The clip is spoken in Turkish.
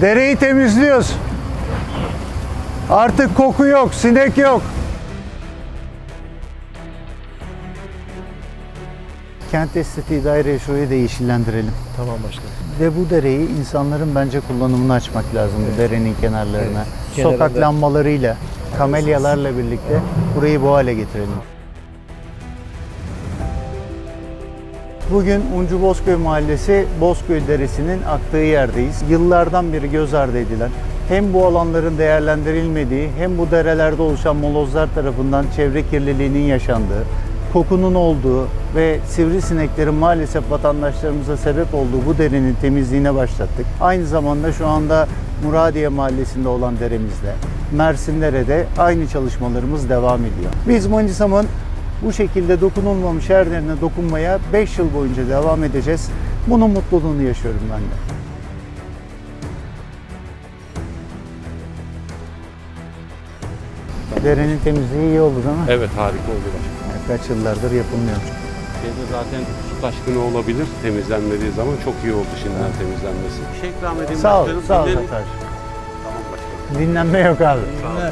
Dereyi temizliyoruz. Artık koku yok, sinek yok. Kent estetiği daire şurayı da yeşillendirelim. Tamam başkanım. Ve bu dereyi insanların bence kullanımını açmak lazım bu derenin kenarlarına. Evet. Sokak Kenarında- lambalarıyla, kamelyalarla birlikte burayı bu hale getirelim. Bugün Uncu Bozköy Mahallesi Bozköy Deresi'nin aktığı yerdeyiz. Yıllardan beri göz ardı edilen hem bu alanların değerlendirilmediği hem bu derelerde oluşan molozlar tarafından çevre kirliliğinin yaşandığı, kokunun olduğu ve sivrisineklerin maalesef vatandaşlarımıza sebep olduğu bu derenin temizliğine başlattık. Aynı zamanda şu anda Muradiye Mahallesi'nde olan deremizde, Mersinlere'de aynı çalışmalarımız devam ediyor. Biz Manisa'mın bu şekilde dokunulmamış yerlerine dokunmaya 5 yıl boyunca devam edeceğiz. Bunun mutluluğunu yaşıyorum ben de. Derenin temizliği iyi oldu değil mi? Evet harika oldu başkanım. Yani Kaç yıllardır yapılmıyor. Şeyde zaten su taşkını olabilir temizlenmediği zaman çok iyi oldu şimdiden temizlenmesi. Bir şey ikram edeyim Sağ ol, başkanım. sağ ol Dinlenin. Zafer. Tamam başkanım. Dinlenme yok abi. Sağ ol.